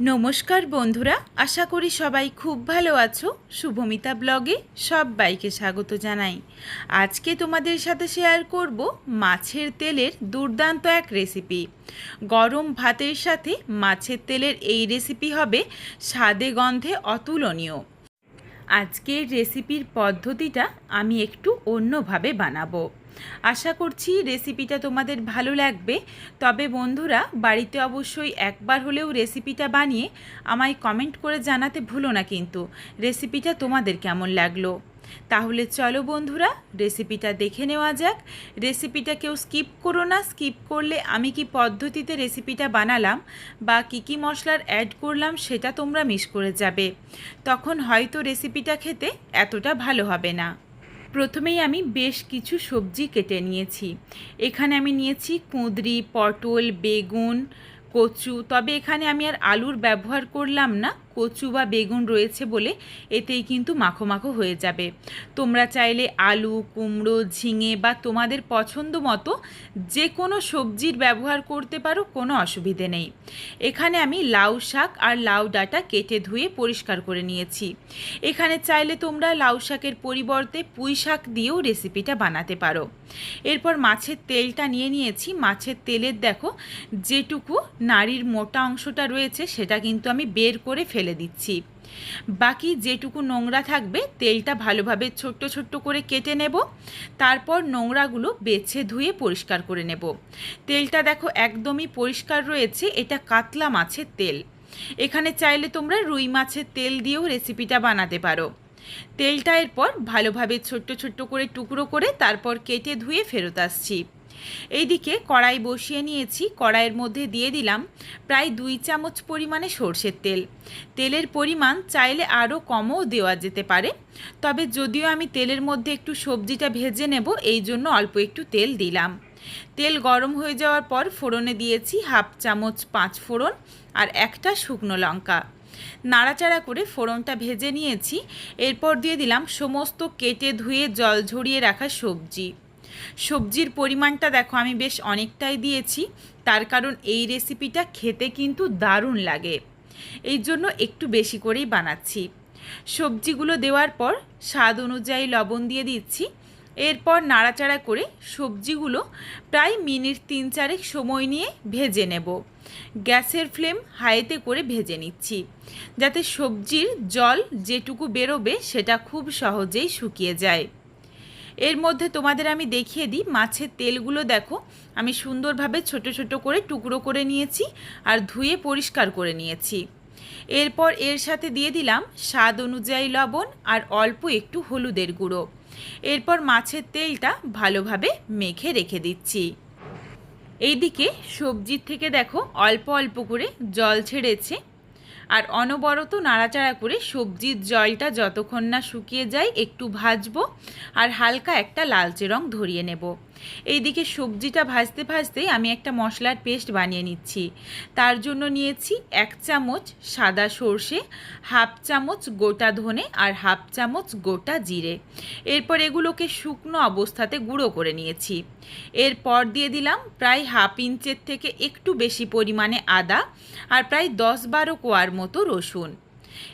নমস্কার বন্ধুরা, আশা করি সবাই খুব ভালো আছো। শুভমিতা ব্লগে সবাইকে স্বাগত জানাই। আজকে তোমাদের সাথে শেয়ার করব মাছের তেলের দুর্দান্ত এক রেসিপি গরম ভাতের সাথে মাছের তেলের এই রেসিপি হবে স্বাদে গন্ধে অতুলনীয়। আজকের রেসিপির পদ্ধতিটা আমি একটু অন্যভাবে বানাবো। আশা করছি রেসিপিটা তোমাদের ভালো লাগবে। তবে বন্ধুরা, বাড়িতে অবশ্যই একবার হলেও রেসিপিটা বানিয়ে আমায় কমেন্ট করে জানাতে ভুলো না কিন্তু। রেসিপিটা তোমাদের কেমন লাগল? তাহলে চলো বন্ধুরা রেসিপিটা দেখে নেওয়া যাক। রেসিপিটা কেউ স্কিপ করো না স্কিপ করলে আমি কি পদ্ধতিতে রেসিপিটা বানালাম বা কি কি মশলার অ্যাড করলাম সেটা তোমরা মিস করে যাবে। তখন হয়তো রেসিপিটা খেতে এতটা ভালো হবে না। প্রথমেই আমি বেশ কিছু সবজি কেটে নিয়েছি। এখানে আমি নিয়েছি কুঁদরি, পটল, বেগুন, কচু। তবে এখানে আমি আর আলুর ব্যবহার করলাম না। কচু বা বেগুন রয়েছে বলে এতেই কিন্তু মাখো মাখো হয়ে যাবে। তোমরা চাইলে আলু, কুমড়ো, ঝিঙে বা তোমাদের পছন্দ মতো যে কোনো সবজির ব্যবহার করতে পারো, কোনো অসুবিধে নেই। এখানে আমি লাউ শাক আর লাউ ডাঁটা কেটে ধুয়ে পরিষ্কার করে নিয়েছি। এখানে চাইলে তোমরা লাউ শাকের পরিবর্তে পুঁই শাক দিয়েও রেসিপিটা বানাতে পারো। এরপর মাছের তেলটা নিয়ে নিয়েছি। মাছের তেলের দেখো যেটুকু নাড়ির মোটা অংশটা রয়েছে সেটা কিন্তু আমি বের করে ফেলে দিচ্ছি। বাকি যেটুকু নোংরা থাকবে, তেলটা ভালোভাবে ছোট্ট ছোট্ট করে কেটে নেব। তারপর নোংরাগুলো বেছে ধুয়ে পরিষ্কার করে নেব। তেলটা দেখো একদমই পরিষ্কার রয়েছে, এটা কাতলা মাছের তেল। এখানে চাইলে তোমরা রুই মাছের তেল দিয়েও রেসিপিটা বানাতে পারো। তেলটা এরপর ভালোভাবে ছোট্ট ছোট্ট করে টুকরো করে তারপর কেটে ধুয়ে ফেরত আসছি। এইদিকে কড়াই বসিয়ে নিয়েছি। কড়াইয়ের মধ্যে দিয়ে দিলাম প্রায় দুই চামচ পরিমাণে সর্ষের তেল। তেলের পরিমাণ চাইলে আরও কমও দেওয়া যেতে পারে। তবে যদিও আমি তেলের মধ্যে একটু সবজিটা ভেজে নেব, এই জন্য অল্প একটু তেল দিলাম। তেল গরম হয়ে যাওয়ার পর ফোড়নে দিয়েছি হাফ চামচ পাঁচ ফোড়ন আর একটা শুকনো লঙ্কা। নাড়াচাড়া করে ফোড়নটা ভেজে নিয়েছি। এরপর দিয়ে দিলাম সমস্ত কেটে ধুয়ে জল ঝরিয়ে রাখা সবজি। সবজির পরিমাণটা দেখো, আমি বেশ অনেকটাই দিয়েছি। তার কারণ এই রেসিপিটা খেতে কিন্তু দারুণ লাগে। এই জন্য একটু বেশি করেই বানাচ্ছি। সবজিগুলো দেওয়ার পর স্বাদ অনুযায়ী লবণ দিয়ে দিচ্ছি। এরপর নাড়াচাড়া করে সবজিগুলো প্রায় মিনিট তিন চারেক সময় নিয়ে ভেজে নেব। গ্যাসের ফ্লেম হাইতে করে ভেজে নিচ্ছি। যাতে সবজির জল যেটুকু বেরোবে সেটা খুব সহজেই শুকিয়ে যায়। এর মধ্যে তোমাদের আমি দেখিয়ে দিই, মাছের তেলগুলো দেখো, আমি সুন্দরভাবে ছোট ছোট করে টুকরো করে নিয়েছি আর ধুয়ে পরিষ্কার করে নিয়েছি। এরপর এর সাথে দিয়ে দিলাম স্বাদ অনুযায়ী লবণ আর অল্প একটু হলুদের গুঁড়ো। এরপর মাছের তেলটা ভালোভাবে মেখে রেখে দিচ্ছি। এইদিকে সবজির থেকে দেখো, অল্প অল্প করে জল ছেড়েছে। আর অনবরত নাড়াচাড়া করে সবজির জলটা যতক্ষণ না শুকিয়ে যায়, একটু ভাজবো আর হালকা একটা লালচে রং ধরিয়ে নেব। এইদিকে সবজিটা ভাজতে ভাজতেই আমি একটা মশলার পেস্ট বানিয়ে নিচ্ছি। তার জন্য নিয়েছি এক চামচ সাদা সর্ষে, হাফ চামচ গোটা ধনে আর হাফ চামচ গোটা জিরে। এরপর এগুলোকে শুকনো অবস্থাতে গুঁড়ো করে নিয়েছি। এরপর দিয়ে দিলাম প্রায় হাফ ইঞ্চের থেকে একটু বেশি পরিমাণে আদা আর প্রায় দশ বারো কোয়ার মতো রসুন।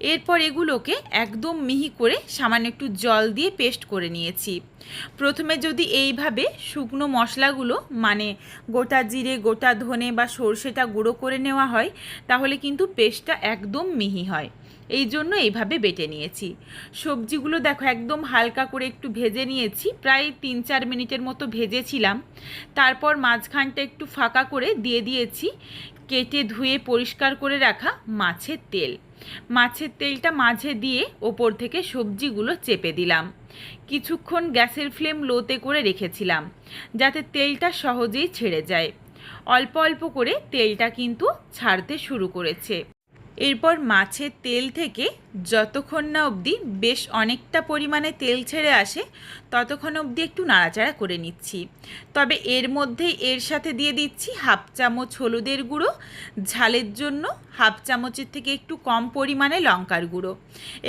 এরপর এগুলোকে একদম মিহি করে সামান্য একটু জল দিয়ে পেস্ট করে নিয়েছি। প্রথমে যদি এইভাবে শুকনো মশলাগুলো মানে গোটা জিরে, গোটা ধনে বা সর্ষেটা গুঁড়ো করে নেওয়া হয়, তাহলে কিন্তু পেস্টটা একদম মিহি হয়। এই জন্য এইভাবে বেটে নিয়েছি। সবজিগুলো দেখো একদম হালকা করে একটু ভেজে নিয়েছি, প্রায় তিন চার মিনিটের মতো ভেজেছিলাম। তারপর মাঝখানটা একটু ফাঁকা করে দিয়ে দিয়েছি, কেটে ধুয়ে পরিষ্কার করে রাখা মাছের তেল। মাছের তেলটা মাঝে দিয়ে ওপর থেকে সবজিগুলো চেপে দিলাম। কিছুক্ষণ গ্যাসের ফ্লেম লোতে করে রেখেছিলাম, যাতে তেলটা সহজেই ছেড়ে যায়। অল্প অল্প করে তেলটা কিন্তু ছাড়তে শুরু করেছে। এরপর মাছের তেল থেকে যতক্ষণ না অবধি বেশ অনেকটা পরিমাণে তেল ছেড়ে আসে, ততক্ষণ অবধি একটু নাড়াচাড়া করে নিচ্ছি। তবে এর মধ্যেই এর সাথে দিয়ে দিচ্ছি হাফ চামচ হলুদের গুঁড়ো, ঝালের জন্য হাফ চামচের থেকে একটু কম পরিমাণে লঙ্কার গুঁড়ো।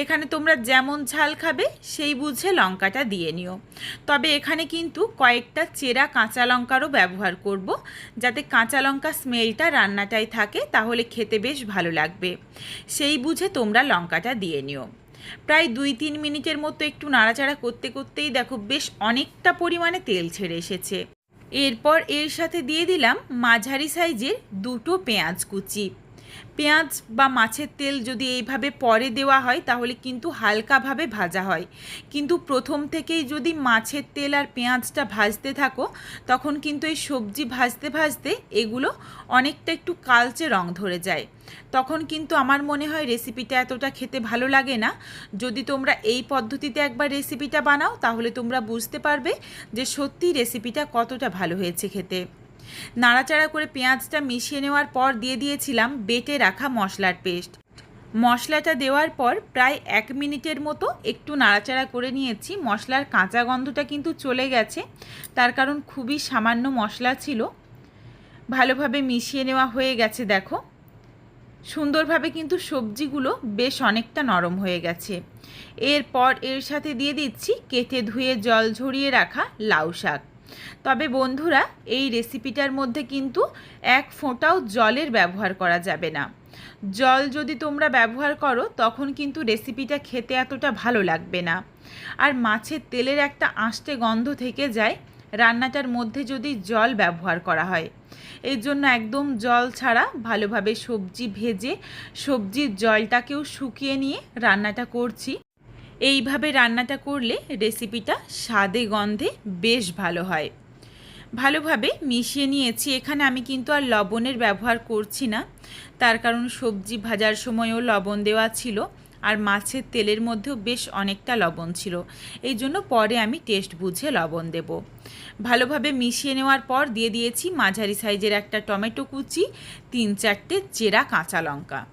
এখানে তোমরা যেমন ঝাল খাবে, সেই বুঝে লঙ্কাটা দিয়ে নিও। তবে এখানে কিন্তু কয়েকটা চেরা কাঁচা লঙ্কারও ব্যবহার করব, যাতে কাঁচা লঙ্কা স্মেলটা রান্নাটায় থাকে, তাহলে খেতে বেশ ভালো লাগবে। সেই বুঝে তোমরা লঙ্কাটা দিয়ে নিও। প্রায় দুই তিন মিনিটের মতো একটু নাড়াচাড়া করতে করতেই দেখো বেশ অনেকটা পরিমাণে তেল ছেড়ে এসেছে। এরপর এর সাথে দিয়ে দিলাম মাঝারি সাইজের দুটো পেঁয়াজ কুচি। পেঁয়াজ বা মাছের তেল যদি এইভাবে পরে দেওয়া হয়, তাহলে কিন্তু হালকাভাবে ভাজা হয়। কিন্তু প্রথম থেকেই যদি মাছের তেল আর পেঁয়াজটা ভাজতে থাকো, তখন কিন্তু এই সবজি ভাজতে ভাজতে এগুলো অনেকটা একটু কালচে রং ধরে যায়। তখন কিন্তু আমার মনে হয় রেসিপিটা এতটা খেতে ভালো লাগে না। যদি তোমরা এই পদ্ধতিতে একবার রেসিপিটা বানাও, তাহলে তোমরা বুঝতে পারবে যে সত্যি রেসিপিটা কতটা ভালো হয়েছে খেতে। নাড়াচাড়া করে পেঁয়াজটা মিশিয়ে নেওয়ার পর দিয়ে দিয়েছিলাম বেটে রাখা মশলার পেস্ট। মশলাটা দেওয়ার পর প্রায় এক মিনিটের মতো একটু নাড়াচাড়া করে নিয়েছি। মশলার কাঁচা গন্ধটা কিন্তু চলে গেছে। তার কারণ খুবই সামান্য মশলা ছিল। ভালোভাবে মিশিয়ে নেওয়া হয়ে গেছে, দেখো। সুন্দরভাবে কিন্তু সবজিগুলো বেশ অনেকটা নরম হয়ে গেছে। এরপর এর সাথে দিয়ে দিচ্ছি কেটে ধুয়ে জল ঝরিয়ে রাখা লাউ শাক। তবে বন্ধুরা, এই রেসিপিটার মধ্যে কিন্তু এক ফোঁটাও জলের ব্যবহার করা যাবে না। জল যদি তোমরা ব্যবহার করো, তখন কিন্তু রেসিপিটা খেতে এতটা ভালো লাগবে না। আর মাছের তেলের একটা আঁশটে গন্ধ থেকে যায়, রান্নাটার মধ্যে যদি জল ব্যবহার করা হয়। এর জন্য একদম জল ছাড়া ভালোভাবে সবজি ভেজে সবজির জলটাকেও শুকিয়ে নিয়ে রান্নাটা করছি। এইভাবে রান্নাটা করলে রেসিপিটা স্বাদে, গন্ধে বেশ ভালো হয়। ভালোভাবে মিশিয়ে নিয়েছি। এখানে আমি কিন্তু আর লবণের ব্যবহার করছি না। তার কারণ সবজি ভাজার সময়ও লবণ দেওয়া ছিল আর মাছের তেলের মধ্যেও বেশ অনেকটা লবণ ছিল। এই জন্য পরে আমি টেস্ট বুঝে লবণ দেব। ভালোভাবে মিশিয়ে নেওয়ার পর দিয়ে দিয়েছি মাঝারি সাইজের একটা টমেটো কুচি, তিন চারটে চেরা কাঁচা লঙ্কা।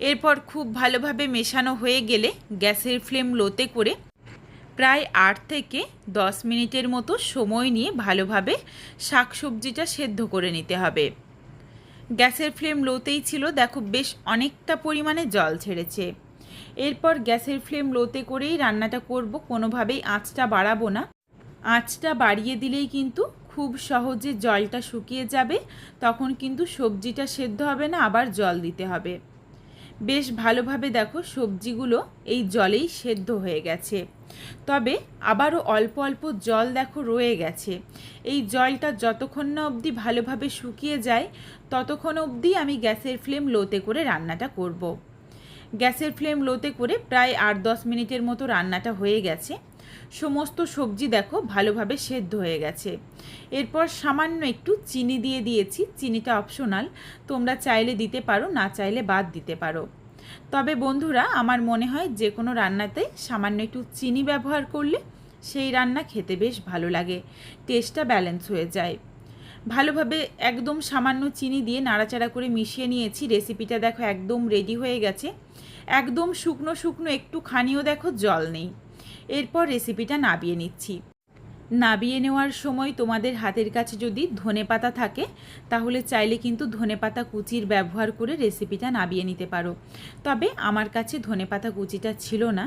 এরপর খুব ভালোভাবে মেশানো হয়ে গেলে গ্যাসের ফ্লেম লোতে করে প্রায় আট থেকে দশ মিনিটের মতো সময় নিয়ে ভালোভাবে শাকসবজিটা সেদ্ধ করে নিতে হবে। গ্যাসের ফ্লেম লোতেই ছিল, দেখো বেশ অনেকটা পরিমাণে জল ছেড়েছে। এরপর গ্যাসের ফ্লেম লোতে করেই রান্নাটা করব, কোনোভাবেই আঁচটা বাড়াবো না। আঁচটা বাড়িয়ে দিলেই কিন্তু খুব সহজে জলটা শুকিয়ে যাবে, তখন কিন্তু সবজিটা সেদ্ধ হবে না, আবার জল দিতে হবে। বেশ ভালোভাবে দেখো সবজিগুলো এই জলেই সেদ্ধ হয়ে গেছে। তবে আবারও অল্প অল্প জল দেখো রয়ে গেছে। এই জলটা যতক্ষণ না অবধি ভালোভাবে শুকিয়ে যায়, ততক্ষণ অবধি আমি গ্যাসের ফ্লেম লোতে করে রান্নাটা করব। গ্যাসের ফ্লেম লোতে করে প্রায় আট দশ মিনিটের মতো রান্নাটা হয়ে গেছে। সমস্ত সবজি দেখো ভালোভাবে সেদ্ধ হয়ে গেছে। এরপর সামান্য একটু চিনি দিয়ে দিয়েছি। চিনিটা অপশনাল তোমরা চাইলে দিতে পারো, না চাইলে বাদ দিতে পারো। তবে বন্ধুরা, আমার মনে হয় যে কোনো রান্নাতে সামান্য একটু চিনি ব্যবহার করলে সেই রান্না খেতে বেশ ভালো লাগে। টেস্টটা ব্যালেন্স হয়ে যায়। ভালোভাবে একদম সামান্য চিনি দিয়ে নাড়াচাড়া করে মিশিয়ে নিয়েছি। রেসিপিটা দেখো একদম রেডি হয়ে গেছে। একদম শুকনো শুকনো একটু খানিও দেখো জল নেই। এরপর রেসিপিটা নাবিয়ে নিচ্ছি। নাবিয়ে নেওয়ার সময় তোমাদের হাতের কাছে যদি ধনে পাতা থাকে, তাহলে চাইলে কিন্তু ধনে পাতা কুচির ব্যবহার করে রেসিপিটা নাবিয়ে নিতে পারো। তবে আমার কাছে ধনে পাতা কুচিটা ছিল না।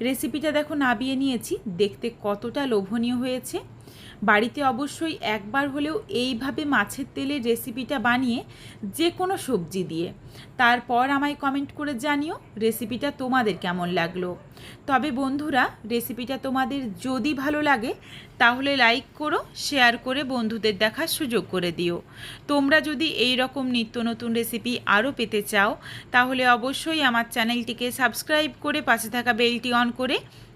রেসিপিটা দেখো নাবিয়ে নিয়েছি, দেখতে কতটা লোভনীয় হয়েছে। বাড়িতে অবশ্যই একবার হলেও এইভাবে মাছের তেলের রেসিপিটা বানিয়ে যে কোনো সবজি দিয়ে। তারপর আমায় কমেন্ট করে জানিও রেসিপিটা তোমাদের কেমন লাগল। তবে বন্ধুরা, রেসিপিটা তোমাদের যদি ভালো লাগে, তাহলে লাইক করো শেয়ার করে বন্ধুদের দেখার সুযোগ করে দিও। তোমরা যদি এই রকম নিত্য নতুন রেসিপি আরও পেতে চাও, তাহলে অবশ্যই আমার চ্যানেলটিকে সাবস্ক্রাইব করে পাশে থাকা বেলটি অন করে